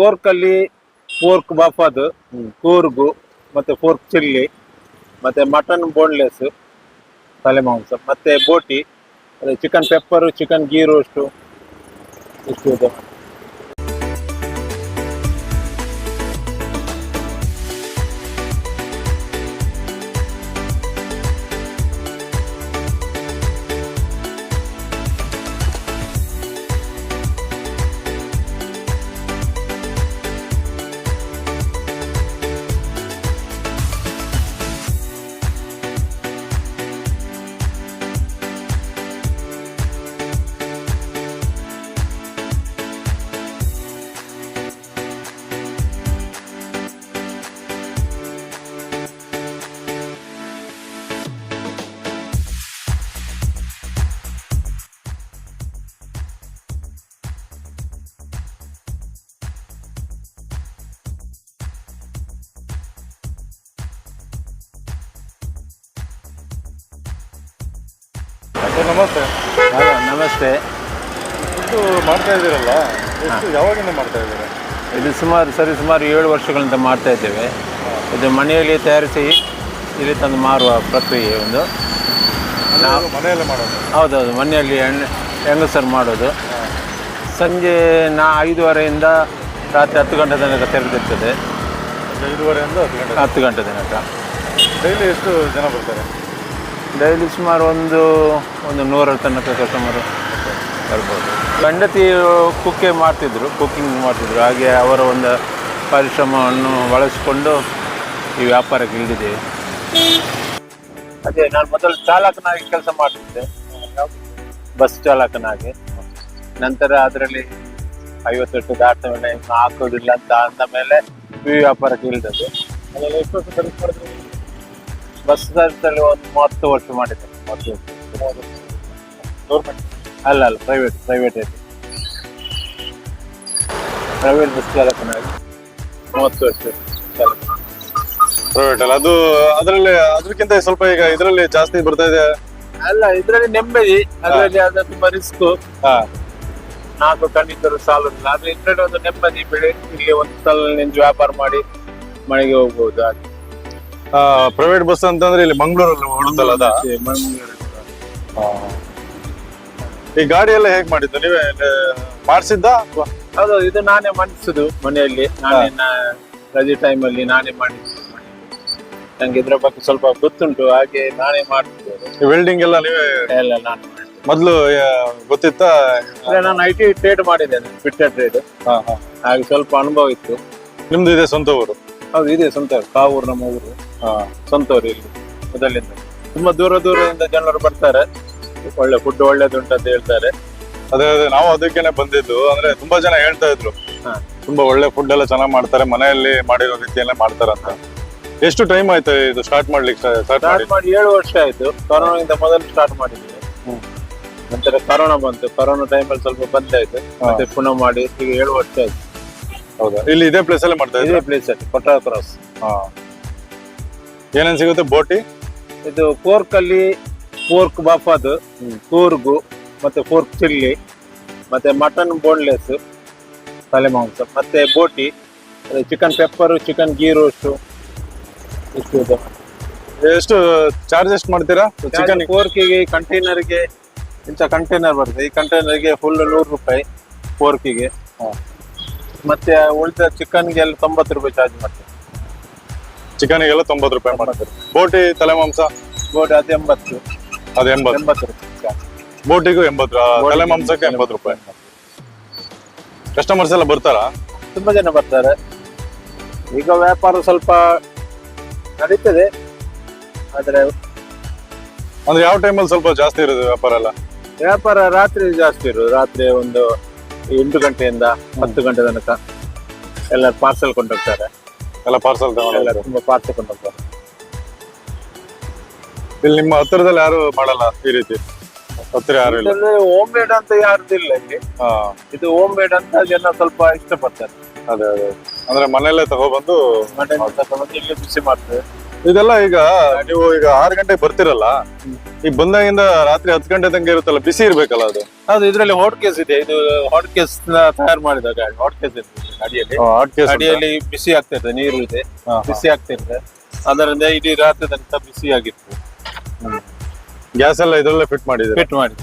Fork ಅಲ್ಲಿ fork bafat Coorg ಮತ್ತೆ pork chilli ಮತ್ತೆ ಮಟನ್ ಬೋನ್ಲೆಸ್ ತಲೆ ಮಾಂಸ ಮತ್ತೆ boti chicken pepper chicken ghee roast ಇಷ್ಟು ಇದೆ. ಸರ್ ನಮಸ್ತೆ. ಹಲೋ ನಮಸ್ತೆ. ಇದು ಮಾಡ್ತಾ ಇದ್ದೀರಲ್ಲ? ಎಷ್ಟು ಯಾವಾಗಿಂದ ಮಾಡ್ತಾ ಇದ್ದೀರಾ? ಇದು ಸುಮಾರು ಸರಿ ಸುಮಾರು ಏಳು ವರ್ಷಗಳಿಂದ ಮಾಡ್ತಾ ಇದ್ದೇವೆ. ಇದು ಮನೆಯಲ್ಲಿ ತಯಾರಿಸಿ ಇಲ್ಲಿ ತಂದು ಮಾರುವ ಪ್ರಕ್ರಿಯೆ ಒಂದು. ನಾವು ಮನೆಯಲ್ಲೇ ಮಾಡೋದು? ಹೌದೌದು ಮನೆಯಲ್ಲಿ ಎಣ್ಣೆ ಹೆಂಗಸರು ಮಾಡೋದು. ಸಂಜೆ ನಾ ಐದುವರೆಯಿಂದ ರಾತ್ರಿ ಹತ್ತು ಗಂಟೆ ತನಕ ತೆರೆದಿರ್ತದೆ. ಐದುವರೆಯಿಂದ ಐದೂವರೆಯಿಂದ ಹತ್ತು ಗಂಟೆ ಹತ್ತು ಗಂಟೆ ತನಕ. ಡೈಲಿ ಎಷ್ಟು ಜನ ಬರ್ತಾರೆ? ಡೈಲಿ ಸುಮಾರು ಒಂದು ಒಂದು ನೂರರ ತನಕ ಕಸ್ಟಮರು ಬರ್ಬೋದು. ಗಂಡತಿ ಕುಕ್ಕೆ ಮಾಡ್ತಿದ್ರು ಕುಕ್ಕಿಂಗ್ ಮಾಡ್ತಿದ್ರು. ಹಾಗೆ ಅವರ ಒಂದು ಪರಿಶ್ರಮವನ್ನು ಬಳಸಿಕೊಂಡು ಈ ವ್ಯಾಪಾರಕ್ಕೆ ಇಳಿದಿದ್ದೇವೆ ಅದೇ, ನಾನು ಮೊದಲು ಚಾಲಕನಾಗಿ ಕೆಲಸ ಮಾಡ್ತಿದ್ದೆ. ಬಸ್ ಚಾಲಕನಾಗಿ. ನಂತರ ಅದರಲ್ಲಿ ಐವತ್ತು ವರ್ಷ ಮೇಲೆ ಹಾಕೋದಿಲ್ಲ ಅಂತ ಅಂದ ಮೇಲೆ ಈ ವ್ಯಾಪಾರಕ್ಕೆ ಇಳಿದದ್ದು. ಅದೆಲ್ಲ ಎಷ್ಟು ವರ್ಷ ಬಸ್ ಸರ್ವಿಸಲ್ಲಿ ಒಂದು ಮೂವತ್ತು ವರ್ಷ ಮಾಡಿದ್ದೆ. ಮೂವತ್ತು ವರ್ಷ. ಗೌರ್ಮೆಂಟ್ ಅಲ್ಲ ಅಲ್ಲ ಪ್ರೈವೇಟ್ ಪ್ರೈವೇಟ್ ಇದೆ ಪ್ರೈವೇಟ್ ಬಸ್ ಚಾಲಕನಾಗಿ ಮೂವತ್ತು ವರ್ಷ. ಚಾಲಕ. ಪ್ರೈವೇಟ್ ಅಲ್ಲ ಅದು ಅದರಲ್ಲಿ ಅದಕ್ಕಿಂತ ಸ್ವಲ್ಪ ಈಗ ಇದರಲ್ಲಿ ಜಾಸ್ತಿ ಬರ್ತಾ ಇದೆ. ಅಲ್ಲ ಇದರಲ್ಲಿ ನೆಮ್ಮದಿ ಅದರಲ್ಲಿ ಅದು ತುಂಬಾ ರಿಸ್ಕ್ ನಾಲ್ಕು ಕಣ್ಣಿದ್ದರು ಸಾಲುದಿಲ್ಲ ಆದ್ರೆ ಇದರಲ್ಲಿ ಒಂದು ನೆಮ್ಮದಿ ಬೆಳೆ ಇಲ್ಲಿ ಒಂದು ಸಲ ನಿಂಜು ವ್ಯಾಪಾರ ಮಾಡಿ ಮನೆಗೆ ಹೋಗ್ಬೋದು ಹಾಗೆ. ಪ್ರೈವೇಟ್ ಬಸ್ ಅಂತಂದ್ರೆ ಇಲ್ಲಿ ಮಂಗಳೂರಲ್ಲಿ ಓಡುತ್ತಲ್ಲ ಅದ? ಈ ಗಾಡಿ ಎಲ್ಲ ಹೇಗ್ ಮಾಡಿದ್ದು? ನೀವೇ ಮಾಡಿಸಿದ್ದ ಅದು ಹೌದು ಇದು ನಾನೇ ಮಾಡಿಸುದು ಮನೆಯಲ್ಲಿ. ನಾನೇ ರಜೆ ಟೈಮ್ ಅಲ್ಲಿ ನಾನೇ ಮಾಡಿಸುದು ನಂಗೆ ಇದ್ರ ಬಗ್ಗೆ ಸ್ವಲ್ಪ ಗೊತ್ತುಂಟು ಹಾಗೆ ನಾನೇ ಮಾಡ್ತಿದ್ದೆ ವೆಲ್ಡಿಂಗ್ ಎಲ್ಲ ನೀವೇ ಎಲ್ಲ ನಾನು ಮೊದಲು ಗೊತ್ತಿತ್ತಾ? ನಾನು ಐ ಟಿ ಟ್ರೇಡ್ ಮಾಡಿದ್ದೇನೆ ಫಿಟ್ಟರ್ ಟ್ರೇಡ್ ಹಾ, ಹಾ. ಹಾಗೆ ಸ್ವಲ್ಪ ಅನುಭವ ಇತ್ತು. ನಿಮ್ದು ಇದೆ ಸ್ವಂತ ಊರು? ಹೌದು ಇದೆ ಸ್ವಂತ ಊರು. ಕಾವೂರು ನಮ್ಮ ಊರು. ಹಾ. ಸ್ವಂತ ಇಲ್ಲಿ ಮೊದಲಿಂದ. ತುಂಬಾ ದೂರ ದೂರದಿಂದ ಜನರು ಬರ್ತಾರೆ. ಒಳ್ಳೆ ಫುಡ್ ಒಳ್ಳೇದುಂಟು ಅಂತ ಹೇಳ್ತಾರೆ. ಅದೇ ಅದೇ ನಾವು ಅದಕ್ಕೇನೆ ಬಂದಿದ್ದು. ಅಂದ್ರೆ ತುಂಬಾ ಜನ ಹೇಳ್ತಾ ಇದ್ರು. ತುಂಬಾ ಒಳ್ಳೆ ಫುಡ್ ಎಲ್ಲ ಚೆನ್ನಾಗಿ ಮಾಡ್ತಾರೆ. ಮನೆಯಲ್ಲಿ ಮಾಡಿರೋ ರೀತಿಯಲ್ಲೇ ಮಾಡ್ತಾರಂತ ಎಷ್ಟು ಟೈಮ್ ಆಯ್ತು ಇದು ಸ್ಟಾರ್ಟ್ ಮಾಡ್ಲಿಕ್ಕೆ ಸ್ಟಾರ್ಟ್ ಮಾಡಿ ಏಳು ವರ್ಷ ಆಯ್ತು. ಕೊರೋನಾ ಮೊದಲು ಸ್ಟಾರ್ಟ್ ಮಾಡಿದ್ವಿ. ನಂತರ ಕರೋನಾ ಬಂತು. ಕೊರೋನಾ ಟೈಮಲ್ಲಿ ಸ್ವಲ್ಪ ಬಂದಾಯ್ತು ಮತ್ತೆ ಪುನಃ ಮಾಡಿ ಈಗ ಏಳು ವರ್ಷ ಆಯ್ತು. ಹೌದಾ? ಇಲ್ಲಿ ಇದೇ ಪ್ಲೇಸ್ ಅಲ್ಲೇ ಮಾಡ್ತಾ ಇದೇ ಪ್ಲೇಸ್ ಅಲ್ಲಿ ಕೊಟ್ಟಾರ ಕ್ರಾಸ್ ಹಾ. ಏನೇನ್ ಸಿಗುತ್ತೆ ಬೋಟಿ? ಇದು ಫೋರ್ಕ್ ಅಲ್ಲಿ ಫೋರ್ಕ್ ಬಾಫಾದ್ ಕೂರ್ಗು ಮತ್ತೆ ಫೋರ್ಕ್ ಚಿಲ್ಲಿ ಮತ್ತೆ ಮಟನ್ ಬೋನ್ಲೆಸ್ ತಲೆ ಮಾಂಸ ಮತ್ತೆ boti chicken pepper chicken ghee roast ಇಷ್ಟು ಇದೆ. ಎಷ್ಟು ಚಾರ್ಜ್ ಎಷ್ಟು ಮಾಡ್ತೀರಾ? ಚಿಕನ್ ಫೋರ್ಕಿಗೆ ಕಂಟೈನರ್ಗೆ ಇಂಥ ಕಂಟೈನರ್ ಬರುತ್ತೆ ಈ ಕಂಟೈನರ್ಗೆ ಫುಲ್ ನೂರು ರೂಪಾಯಿ ಫೋರ್ಕಿಗೆ ಮತ್ತೆ ಉಳಿದ ಚಿಕನ್ಗೆ ಎಲ್ಲ ತೊಂಬತ್ತು ರೂಪಾಯಿ ಚಾರ್ಜ್ ಮಾಡ್ತೀವಿ. ಚಿಕನ್ಗೆಲ್ಲ ತೊಂಬತ್ತು ರೂಪಾಯಿ ಮಾಡ್ತಾರೆ ಬೋಟಿ ತಲೆ ಮಾಂಸ ಬೋಟಿ ಅದು ಎಂಬತ್ತು. ಅದು ಎಂಬತ್ತು. ಎಂಬತ್ತು ರೂಪಾಯಿ. ಬೋಟಿಗೂ ಎಂಬತ್ತು ತಲೆ ಮಾಂಸಕ್ಕೆ ಎಂಬತ್ತು ರೂಪಾಯಿ. ಕಸ್ಟಮರ್ಸ್ ಎಲ್ಲ ಬರ್ತಾರಾ? ತುಂಬಾ ಜನ ಬರ್ತಾರೆ. ಈಗ ವ್ಯಾಪಾರ ಸ್ವಲ್ಪ ನಡೀತದೆ. ಆದ್ರೆ ಅಂದ್ರೆ ಯಾವ ಟೈಮಲ್ಲಿ ಸ್ವಲ್ಪ ಜಾಸ್ತಿ ಇರೋದು ವ್ಯಾಪಾರ ಎಲ್ಲ? ವ್ಯಾಪಾರ ರಾತ್ರಿ ಜಾಸ್ತಿ ಇರೋದು. ರಾತ್ರಿ ಒಂದು ಎಂಟು ಗಂಟೆಯಿಂದ ಹತ್ತು ಗಂಟೆ ತನಕ ಎಲ್ಲ ಪಾರ್ಸೆಲ್ ಕೊಂಡೋಗ್ತಾರೆ ಎಲ್ಲ ಪಾರ್ಸಲ್ ಎಲ್ಲ ತಗೊಂಡು ತುಂಬಾ ಪಾರ್ಸಲ್ ಕೊಂಡೋಗ್ತಾರೆ ಇಲ್ಲಿ ನಿಮ್ಮ ಹತ್ತಿರದಲ್ಲಿ ಯಾರು ಮಾಡಲ್ಲ ಈ ರೀತಿ? ಹತ್ತಿರ ಯಾರು ಇಲ್ಲ? ಹೋಮ್ ಮೇಡ್ ಅಂತ ಯಾರು ಇಲ್ಲ ಇಲ್ಲಿ. ಹಾ. ಇದು ಹೋಮ್ ಮೇಡ್ ಅಂತ ಜನ ಸ್ವಲ್ಪ ಇಷ್ಟಪಡ್ತಾರೆ. ಅದೇ ಅದೇ. ಅಂದ್ರೆ ಮನೆಯಲ್ಲೇ ತಗೊಬಂದು ಮನೆಯಿಂದ ತಗೊಂಡು ಇಲ್ಲಿ ಬಿಸಿ ಮಾಡ್ತೇವೆ. ಇದೆಲ್ಲ ಈಗ ನೀವು ಈಗ ಆರು ಗಂಟೆಗೆ ಬರ್ತಿರಲ್ಲ ಈಗ ಬಂದಾಗಿಂದ ರಾತ್ರಿ ಹತ್ತು ಗಂಟೆ ತನಕ ಇರುತ್ತಲ್ಲ ಬಿಸಿ ಇರ್ಬೇಕಲ್ಲ ಅದು? ಅದು ಇದರಲ್ಲಿ ಹಾಟ್ ಕೇಸ್ ಇದೆ. ಇದು ಹಾಟ್ ಕೇಸ್ ತಯಾರು ಮಾಡಿದಾಗ ಹಾಟ್ ಕೇಸ್ ಇದೆ. ಅಡಿಯಲ್ಲಿ. ಅಡಿಯಲ್ಲಿ ಬಿಸಿ ಆಗ್ತಿರ್ತದೆ ನೀರು ಇದೆ. ಬಿಸಿ ಆಗ್ತಾ ಇರ್ತದೆ. ಅದರಿಂದ ಇಡೀ ರಾತ್ರಿ ತನಕ ಬಿಸಿ ಆಗಿತ್ತು ಗ್ಯಾಸ್ ಎಲ್ಲ ಇದೆಲ್ಲ ಫಿಟ್ ಮಾಡಿದ್ರೆ ಫಿಟ್ ಮಾಡಿ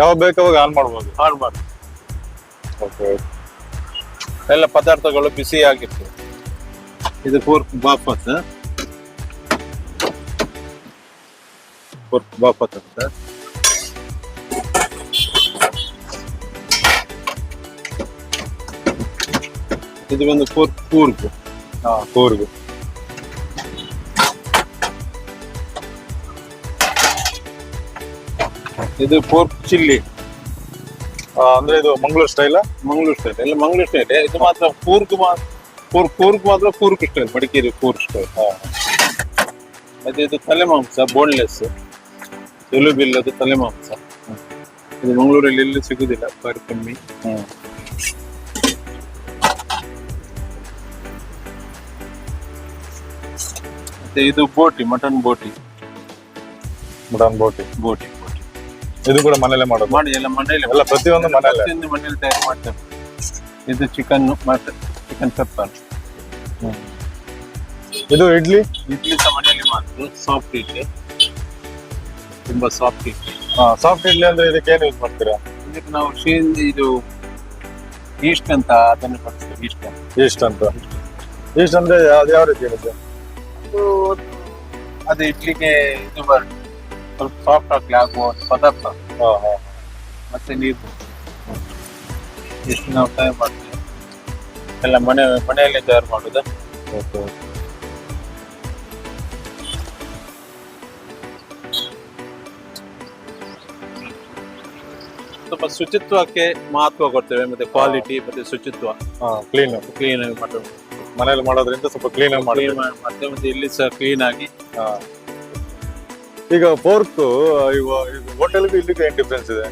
ಯಾವಾಗ ಬೇಕಾವಾಗ ಆನ್ ಮಾಡ್ಬೋದು? ಆನ್ ಮಾಡಿ ಓಕೆ. ಎಲ್ಲ ಪದಾರ್ಥಗಳು ಬಿಸಿ ಆಗಿತ್ತು ಇದು ಫೋರ್ಕ್ ಬಾಪತ್ ಫೋರ್ಕ್ ಬಾಪತ್ ಅಂತ. ಇದು ಬಂದು ಕೂರ್ ಕೂರ್ಗ್. ಹಾ. ಕೂರ್ಗು. ಇದು ಪೋರ್ಕ್ ಚಿಲ್ಲಿ. ಅಂದ್ರೆ ಇದು ಮಂಗಳೂರು ಸ್ಟೈಲ್ ಮಂಗಳೂರು ಸ್ಟೈಲ್ ಎಲ್ಲ ಮಂಗಳೂರು ಸ್ಟೈಲ್ ಇದು. ಮಾತ್ರ ಕೂರ್ಗ್ ಮಾತ್ರ ಕೂರ್ಗ್ ಕೂರ್ಗ್ ಮಾತ್ರ ಕೂರ್ಗ್ ಸ್ಟೈಲ್ ಮಡಿಕೇರಿ ಕೂರ್ಗ್ ಸ್ಟೈಲ್ ಮತ್ತೆ ಇದು ತಲೆ ಮಾಂಸ ಬೋನ್ಲೆಸ್ ಎಲುಬಿಲ್ಲದು ತಲೆ ಮಾಂಸ. ಇದು ಮಂಗಳೂರಲ್ಲಿ ಎಲ್ಲಿ ಸಿಗುದಿಲ್ಲ. ಬಾರಿ ಕಮ್ಮಿ. ಮತ್ತೆ ಇದು ಬೋಟಿ ಮಟನ್ ಬೋಟಿ. ಮಟನ್ ಬೋಟಿ. ಬೋಟಿ ಬೋಟಿ. ಇದು ಕೂಡ ಮನೆಯಲ್ಲೇ ಮಾಡೋದು? ಮಾಡಿ ಎಲ್ಲ ಮನೆಯಲ್ಲೇ ಎಲ್ಲ ಪ್ರತಿಯೊಂದು ಮನೆಯಲ್ಲೇ? ಪ್ರತಿಯೊಂದು ಮನೆಯಲ್ಲಿ ತಯಾರು ಮಾಡ್ತಾರೆ. ಇದು ಚಿಕನ್ ಮತ್ತೆ ಚಿಕನ್ ಪೆಪ್ಪರ್ ಇದು ಇಡ್ಲಿ? ಇಡ್ಲಿ ಸಹ ಮನೆಯಲ್ಲಿ ಮಾಡುದು ಸಾಫ್ಟ್ ಇಡ್ಲಿ. ತುಂಬಾ ಸಾಫ್ಟ್ ಇಡ್ಲಿ. ಸಾಫ್ಟ್ ಇಡ್ಲಿ ಅಂದ್ರೆ ಇದಕ್ಕೆ ಏನು ಯೂಸ್ ಮಾಡ್ತೀರಾ? ಇದಕ್ಕೆ ನಾವು ಶೀನ್ ಇದು ಈಸ್ಟ್ ಅಂತ ಅದನ್ನು ಬಳಸ್ತೀವಿ ಈಸ್ಟ್ ಅಂತ. ಈಸ್ಟ್ ಅಂತ. ಈಸ್ಟ್ ಅಂದ್ರೆ ಅದು ಯಾವ ರೀತಿ ಇರುತ್ತೆ? ಅದು ಅದು ಇಡ್ಲಿಗೆ ಇದು ಬರ್ತದೆ ಸ್ವಲ್ಪ ಸಾಫ್ಟ್ ಆಗಲಿ ಆಗುವ ಒಂದು ಪದಾರ್ಥ. ಮತ್ತೆ ನೀರು. ಎಷ್ಟು ನಾವು ತಯಾರು ಮಾಡ್ತೀವಿ. ಎಲ್ಲ ಮನೆ ಮನೆಯಲ್ಲೇ ತಯಾರು ಮಾಡೋದು? ಓಕೆ ಸ್ವಲ್ಪ ಶುಚಿತ್ವಕ್ಕೆ ಮಹತ್ವ ಕೊಡ್ತೇವೆ. ಮತ್ತೆ ಕ್ವಾಲಿಟಿ ಮತ್ತೆ ಶುಚಿತ್ವ. ಕ್ಲೀನ್ ಕ್ಲೀನ್ ಮಾಡೋದು ಮನೇಲಿ ಮಾಡೋದ್ರಿಂದ ಸ್ವಲ್ಪ ಕ್ಲೀನ್ ಆಗಿ ಮಾಡಿ ಮತ್ತೆ ಮತ್ತೆ ಇಲ್ಲಿ ಸಹ ಕ್ಲೀನ್ ಆಗಿ. ಈಗ ಫೋರ್ಕ್ ಹೋಟೆಲ್ಗೂ ಇಲ್ಲಿಗೂ ಏನ್ ಡಿಫ್ರೆನ್ಸ್ ಇದೆ?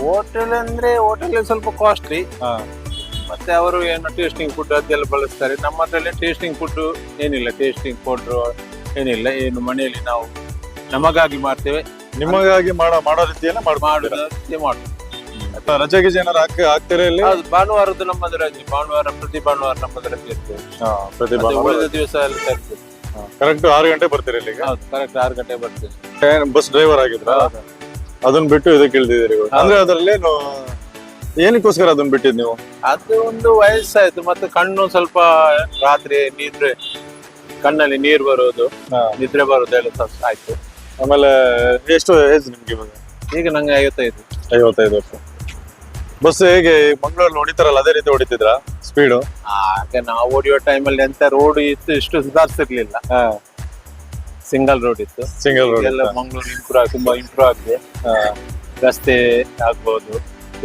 ಹೋಟೆಲ್ ಅಂದ್ರೆ ಹೋಟೆಲ್ ಸ್ವಲ್ಪ ಕಾಸ್ಟ್ಲಿ ಮತ್ತೆ ಅವರು ಏನು ಟೇಸ್ಟಿಂಗ್ ಫುಡ್ ಅದೆಲ್ಲ ಬಳಸ್ತಾರೆ. ನಮ್ಮ ಹತ್ರಲ್ಲಿ ಟೇಸ್ಟಿಂಗ್ ಫುಡ್ ಏನಿಲ್ಲ. ಟೇಸ್ಟಿಂಗ್ ಪೌಡ್ರು ಏನಿಲ್ಲ. ಏನು ಮನೆಯಲ್ಲಿ ನಾವು ನಮಗಾಗಿ ಮಾಡ್ತೇವೆ. ನಿಮಗಾಗಿ ಮಾಡೋ ಮಾಡೋ ರೀತಿಯನ್ನ ಮಾಡಿ ಮಾಡೋದು ಮಾಡುದು ರಜೆ ಜನರು ಏನಾರು ಹಾಕಿ ಹಾಕ್ತೀರಾ ಇಲ್ಲಿ? ಭಾನುವಾರದ್ದು ನಮ್ಮದು ರಜೆ ಭಾನುವಾರ ಪ್ರತಿ ಭಾನುವಾರ ನಮ್ಮದು ರಜೆ ಇರ್ತೇವೆ ಹಾ ಪ್ರತಿ ಮತ್ತೆ ಉಳಿದ ದಿವಸ ಎಲ್ಲ ಕರೆಕ್ಟ್ ಆರು ಗಂಟೆ ಬರ್ತೀರಿ ಇಲ್ಲಿಗೆ? ಹೌದು ಕರೆಕ್ಟ್ ಆರು ಗಂಟೆ ಬರ್ತೇವೆ. ಬಸ್ ಡ್ರೈವರ್ ಆಗಿದ್ರ? ಅದನ್ನ ಬಿಟ್ಟು ಇದಕ್ಕೆ ಇಳಿದಿದ್ದೀರಿ ಇವಾಗ. ಅಂದ್ರೆ ಅದರಲ್ಲಿ ಏನಕ್ಕೋಸ್ಕರ ಅದನ್ನ ಬಿಟ್ಟಿದ್ ನೀವು? ಅದು ಒಂದು ವಯಸ್ಸಾಯ್ತು ಮತ್ತೆ ಕಣ್ಣು ಸ್ವಲ್ಪ ರಾತ್ರಿ ನಿದ್ರೆ ಕಣ್ಣಲ್ಲಿ ನೀರು ಬರೋದು ಹಾ. ನಿದ್ರೆ ಬರೋದು ಎಲ್ಲ ಸ್ವಲ್ಪ ಆಯ್ತು. ಆಮೇಲೆ ಎಷ್ಟು ಏಜ್ ನಿಮ್ಗೆ ಇವಾಗ? ಈಗ ನಂಗೆ ಐವತ್ತೈದು. ಐವತ್ತೈದು ವರ್ಷ. ಬಸ್ ಹೇಗೆ ಮಂಗಳೂರಲ್ಲಿ ಹೊಡಿತಾರಲ್ಲ ಅದೇ ರೀತಿ ಹೊಡಿತಿದ್ರ ಸ್ಪೀಡು ಆಗ ನಾವು ಹೊಡಿಯೋ ಟೈಮಲ್ಲಿ ಎಂತ ರೋಡ್ ಇತ್ತು ಇಷ್ಟು ಸುಧಾರಿಸಿರ್ಲಿಲ್ಲ. ಸಿಂಗಲ್ ರೋಡ್ ಇತ್ತು. ಸಿಂಗಲ್ ರೋಡ್ ಎಲ್ಲ ಮಂಗಳೂರು ಇಂಪ್ರೂವ್ ತುಂಬಾ ಇಂಪ್ರೂವ್ ಆಗಿದೆ. ರಸ್ತೆ ಆಗ್ಬೋದು.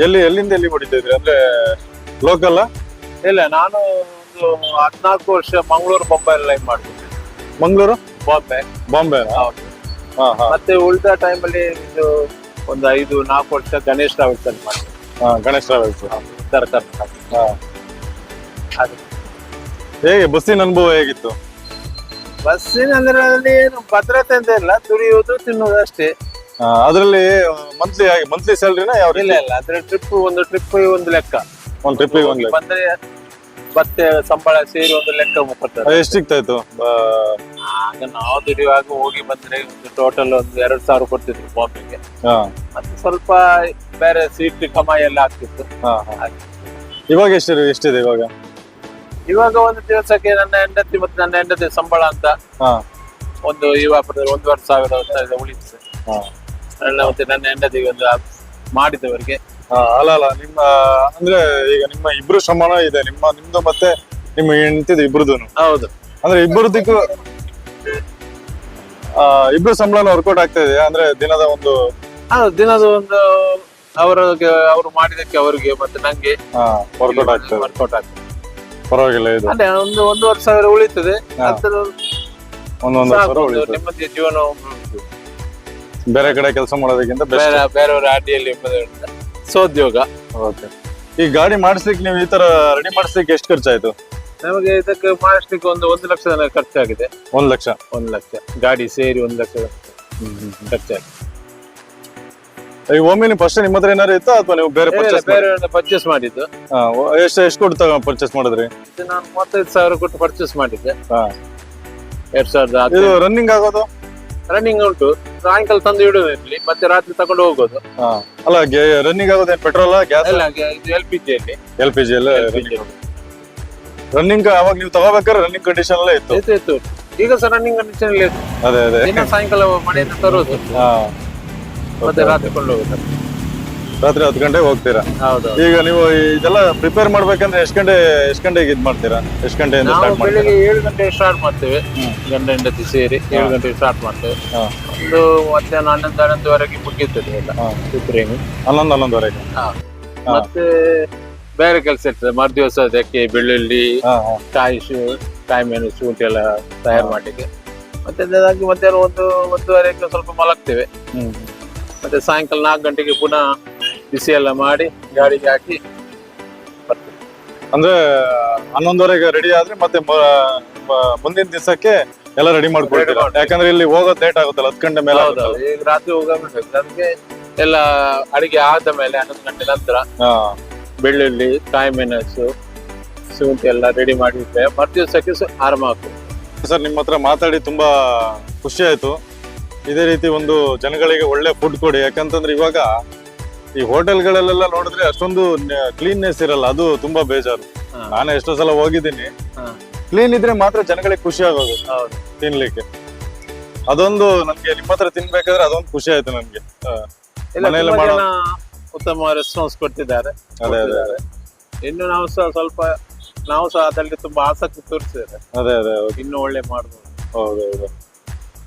ಎಲ್ಲಿ ಎಲ್ಲಿಂದ ಎಲ್ಲಿ ಹೊಡಿತಿದ್ರಿ ಅಂದ್ರೆ ಲೋಕಲ್ ಇಲ್ಲ ನಾನು ಒಂದು ಹದಿನಾಲ್ಕು ವರ್ಷ ಮಂಗಳೂರು ಬೊಂಬೈ ಲೈನ್ ಮಾಡ್ತೀನಿ ಮಂಗಳೂರು? ಬಾಂಬೆ ಬಾಂಬೆ ಹೌದು. ಮತ್ತೆ ಉಳಿದ ಟೈಮಲ್ಲಿ ಇದು ಒಂದು ಐದು ನಾಲ್ಕು ವರ್ಷ ಗಣೇಶ್ ಟ್ರಾವೆಲ್ಸ್ ಅಲ್ಲಿ ಮಾಡಿದ್ದೆ ಹಾ ಗಣೇಶ್ ಟ್ರಾವೆಲ್ಸ್ ಉತ್ತರ ಕರ್ನಾಟಕ ಹಾ. ಹಾಗೆ ಬಸ್ಸಿನ ಅನುಭವ ಹೇಗಿತ್ತು? ಬಸ್ಸಿನ ಅಂದ್ರೆ ಅಲ್ಲಿ ಏನು ಭದ್ರತೆ ಅಂತ ಇಲ್ಲ ದುಡಿಯುವುದು ತಿನ್ನುವುದು ಅಷ್ಟೇ. ಆ, ಅದ್ರಲ್ಲಿ ಮಂತ್ಲಿ ಮಂತ್ಲಿ ಸ್ಯಾಲ್ರಿನ ಯಾವ ಇಲ್ಲ ಇಲ್ಲ ಅಂದ್ರೆ ಟ್ರಿಪ್ ಒಂದು ಟ್ರಿಪ್ ಒಂದು ಲೆಕ್ಕ. ಒಂದು ಟ್ರಿಪ್ಪಿಗೆ ಒಂದು ಲೆಕ್ಕ. ಬಂದ್ರೆ ಮತ್ತೆ ಸಂಬಳ ಸೇರಿ ಒಂದು ಲೆಕ್ಕ ಕೊಡ್ತಾರೆ ಅದು ಎಷ್ಟು ಸಿಗ್ತಾಯ್ತು ಆಗ ನಾವು ದುಡಿಯುವಾಗ ಹೋಗಿ ಬಂದ್ರೆ ಒಂದು ಟೋಟಲ್ ಒಂದು ಎರಡು ಸಾವಿರ ಕೊಡ್ತಿದ್ರು ಬಾಂಬೆಗೆ ಹಾ. ಮತ್ತೆ ಸ್ವಲ್ಪ ಬೇರೆ ಸೀಟ್ ಕಮ ಎಲ್ಲ ಆಗ್ತಿತ್ತು. ಹಾ ಹಾ. ಇವಾಗ ಎಷ್ಟು ಎಷ್ಟಿದೆ ಇವಾಗ? ಇವಾಗ ಒಂದು ದಿವಸಕ್ಕೆ ನನ್ನ ಹೆಂಡತಿ ಮತ್ತೆ ನನ್ನ ಹೆಂಡತಿ ಸಂಬಳ ಅಂತ ಹಾ. ಒಂದು ಇವಾಗ ಒಂದೂವರೆ ಸಾವಿರ ಅಂತ ಉಳಿತು ಹಾ. ನನ್ನ ಮತ್ತೆ ನನ್ನ ಹೆಂಡತಿಗೆ ಒಂದು ಮಾಡಿದವರಿಗೆ. ಹಾ, ಅಲ್ಲ ಅಲ್ಲ ನಿಮ್ಮ ಅಂದ್ರೆ ಈಗ ನಿಮ್ಮ ಇಬ್ರು ಶ್ರಮಣ ಇದೆ ನಿಮ್ಮ ನಿಮ್ದು ಮತ್ತೆ ನಿಮ್ಮ ಹೆಂಡತಿದು ಇಬ್ರದೂನು. ಹೌದು. ಅಂದ್ರೆ ಇಬ್ಬರದಕ್ಕೂ ಆ ಇಬ್ರು ಸಂಬಳನ ವರ್ಕೌಟ್ ಆಗ್ತಾ ಇದೆ ಅಂದ್ರೆ ದಿನದ ಒಂದು ಹೌದು ದಿನದ ಒಂದು ಅವರ ಅವ್ರು ಮಾಡಿದಕ್ಕೆ ಅವರಿಗೆ ಮತ್ತೆ ನಂಗೆ ವರ್ಕೌಟ್ ಆಗ್ತದೆ. ವರ್ಕೌಟ್ ಆಗ್ತದೆ. ಪರವಾಗಿಲ್ಲ ಇದು. ಅದೇ ಒಂದು ಒಂದೂವರೆ ಸಾವಿರ ಉಳಿತದೆ. ಅದ್ರ ಒಂದೊಂದು ಸಾವಿರ ಉಳಿತದೆ. ನೆಮ್ಮದಿಯ ಜೀವನ ಬೇರೆ ಕಡೆ ಕೆಲಸ ಮಾಡೋದಕ್ಕಿಂತ ಬೇರೆ ಬೇರೆಯವರ ಅಡಿಯಲ್ಲಿ ಸೋದ್ಯೋಗ. ಓಕೆ. ಈ ಗಾಡಿ ಮಾಡಿಸ್ಲಿಕ್ಕೆ ನೀವು ಈ ತರ ರೆಡಿ ಮಾಡಿಸ್ಲಿಕ್ಕೆ ಎಷ್ಟು ಖರ್ಚಾಯ್ತು? ನಮಗೆ ಇದಕ್ಕೆ ಮಾಡಿಸ್ಲಿಕ್ಕೆ ಒಂದು ಒಂದು ಲಕ್ಷ ಖರ್ಚಾಗಿದೆ. ಒಂದ್ ಲಕ್ಷ. ಒಂದು ಲಕ್ಷ. ಗಾಡಿ ಸೇರಿ ಒಂದು ಲಕ್ಷ ಖರ್ಚಾಗಿದೆ ಈ ಒಮ್ಮೆ ಫಸ್ಟ್ ನಿಮ್ಮ ಹತ್ರ ಏನಾರು ಇತ್ತು? ಅಥವಾ ನೀವು ಬೇರೆ ಪರ್ಚೇಸ್ ಬೇರೆ ಪರ್ಚೇಸ್ ಮಾಡಿದ್ದು. ಎಷ್ಟು ಎಷ್ಟು ಕೊಟ್ಟು ಪರ್ಚೇಸ್ ಮಾಡಿದ್ರಿ? ಇದು ನಾನು ಮೂವತ್ತೈದು ಸಾವಿರ ಕೊಟ್ಟು ಪರ್ಚೇಸ್ ಮಾಡಿದ್ದೆ. ಹಾ. ಎರಡ್ ಸಾವಿರದ ಇದು ರನ್ನಿಂಗ್ ಆಗೋದು? ರನ್ನಿಂಗ್ ಉಂಟು. ಸಾಯಂಕಾಲ ತಂದು ಇಡುದು ಇಲ್ಲಿ ಮತ್ತೆ ರಾತ್ರಿ ತಗೊಂಡು ಹೋಗೋದು. ಅಲ್ಲ ರನ್ನಿಂಗ್ ಆಗೋದು ಪೆಟ್ರೋಲ್ ಗ್ಯಾಸ್ ಎಲ್ಲ ಎಲ್ ಪಿ ಜಿ ಅಲ್ಲಿ. ಎಲ್ ಪಿ ಜಿ ಎಲ್ಲ ರನ್ನಿಂಗ್ ಅವಾಗ ನೀವು ತಗೋಬೇಕಾದ್ರೆ ರನ್ನಿಂಗ್ ಕಂಡೀಷನ್ ಎಲ್ಲ ಇತ್ತು. ಇತ್ತು ಇತ್ತು. ಈಗ ಸಹ ರನ್ನಿಂಗ್ ಕಂಡೀಷನ್ ಅದೇ ಅದೇ. ದಿನ ಸಾಯಂಕಾಲ ಮನೆಯಿಂದ ತರೋದು. ಹಾ. ಮತ್ತೆ ರಾತ್ರಿ ಕೊಂಡು ಹೋಗುತ್ತೆ ರಾತ್ರಿ ಹತ್ತು ಗಂಟೆಗೆ ಹೋಗ್ತೀರಾ? ಹೌದು ಈಗ ನೀವು ಇದೆಲ್ಲ ಪ್ರಿಪೇರ್ ಮಾಡ್ಬೇಕಂದ್ರೆ ಎಷ್ಟು ಗಂಟೆ ಎಷ್ಟು ಗಂಟೆಗೆ ಇದು ಮಾಡ್ತೀರಾ? ಎಷ್ಟು ಗಂಟೆ ನಾವು ಸ್ಟಾರ್ಟ್ ಮಾಡ್ತೀರಾ? ಬೆಳಿಗ್ಗೆ ಏಳು ಗಂಟೆಗೆ ಸ್ಟಾರ್ಟ್ ಮಾಡ್ತೇವೆ. ಗಂಡ ಹೆಂಡತಿ ಸೇರಿ ಏಳು ಗಂಟೆಗೆ ಸ್ಟಾರ್ಟ್ ಮಾಡ್ತೇವೆ. ಹಾ. ಒಂದು ಮಧ್ಯಾಹ್ನ ಹನ್ನೊಂದು ಹನ್ನೊಂದುವರೆಗೆ ಮುಗಿಯುತ್ತದೆ ಎಲ್ಲ. ಹಾ. ಹನ್ನೊಂದು ಹನ್ನೊಂದುವರೆಗೆ? ಮತ್ತೆ ಬೇರೆ ಕೆಲಸ ಇರ್ತದೆ. ಮರುದಿವಸ ಅದಕ್ಕೆ ಬೆಳ್ಳುಳ್ಳಿ ಹಾ ಹಾ. ಕಾಯಿ ಶು ಕಾಯಿ ಮೆಣಸು ಎಲ್ಲ ತಯಾರು ಮಾಡಲಿಕ್ಕೆ. ಮತ್ತೆ ಅದಾಗಿ ಮಧ್ಯಾಹ್ನ ಒಂದು ಒಂದೂವರೆಗೆ ಸ್ವಲ್ಪ ಮಲಗ್ತೇವೆ. ಹ್ಮ್. ಮತ್ತೆ ಸಾಯಂಕಾಲ ನಾಲ್ಕು ಗಂಟೆಗೆ ಪುನಃ ಬಿಸಿ ಎಲ್ಲ ಮಾಡಿ ಗಾಡಿಗೆ ಹಾಕಿ ಬರ್ತೇವೆ. ಅಂದ್ರೆ ಹನ್ನೊಂದುವರೆಗೆ ರೆಡಿ ಆದ್ರೆ ಮತ್ತೆ ಮುಂದಿನ ದಿವಸಕ್ಕೆ ಎಲ್ಲ ರೆಡಿ ಮಾಡ್ಕೊಳ್ತೀರಾ? ಯಾಕಂದ್ರೆ ಇಲ್ಲಿ ಹೋಗೋದು ಲೇಟ್ ಆಗುತ್ತಲ್ಲ ಹತ್ತು ಗಂಟೆ ಮೇಲೆ ಈಗ ರಾತ್ರಿ ಹೋಗಬೇಕು ಎಲ್ಲ ಅಡಿಗೆ ಆದ ಮೇಲೆ ಹನ್ನೊಂದು ಗಂಟೆ ನಂತರ ಬೆಳ್ಳುಳ್ಳಿ ಕಾಯಿ ಮೆಣಸು ಶುಂಠಿ ಎಲ್ಲ ರೆಡಿ ಮಾಡಿದ್ದೆ ಮರುದಿವಸಕ್ಕೆ ದಿವಸಕ್ಕೆ ಆರಾಮ ಆಗ್ತದೆ. ಸರ್ ನಿಮ್ಮ ಹತ್ರ ಮಾತಾಡಿ ತುಂಬಾ ಖುಷಿ ಆಯ್ತು. ಇದೇ ರೀತಿ ಒಂದು ಜನಗಳಿಗೆ ಒಳ್ಳೆ ಫುಡ್ ಕೊಡಿ. ಯಾಕಂತಂದ್ರೆ ಇವಾಗ ಈ ಹೋಟೆಲ್ಗಳಲ್ಲೆಲ್ಲ ನೋಡಿದ್ರೆ ಅಷ್ಟೊಂದು ಕ್ಲೀನ್ನೆಸ್ ಇರಲ್ಲ. ಅದು ತುಂಬಾ ಬೇಜಾರು. ನಾನು ಎಷ್ಟೋ ಸಲ ಹೋಗಿದ್ದೀನಿ. ಕ್ಲೀನ್ ಇದ್ರೆ ಮಾತ್ರ ಜನಗಳಿಗೆ ಖುಷಿ ಆಗೋದು ತಿನ್ಲಿಕ್ಕೆ. ಅದೊಂದು ನನ್ಗೆ ನಿಮ್ಮ ಹತ್ರ ತಿನ್ಬೇಕಾದ್ರೆ ಅದೊಂದು ಖುಷಿ ಆಯ್ತು ನನ್ಗೆ ಮನೆಯಲ್ಲಿ ಮಾಡೋ- ಉತ್ತಮ ರೆಸ್ಪಾನ್ಸ್ ಕೊಡ್ತಿದ್ದಾರೆ ಅದೇ ಅದೇ ಇನ್ನು ನಾವು ಸಹ ಸ್ವಲ್ಪ ನಾವು ಸಹ ಅದರಲ್ಲಿ ತುಂಬಾ ಆಸಕ್ತಿ ತೋರಿಸಿದ್ದಾರೆ. ಅದೇ ಅದೇ ಇನ್ನು ಒಳ್ಳೆ ಮಾಡ್ಬೋದು. ಹೌದೌದು ಹೌದು.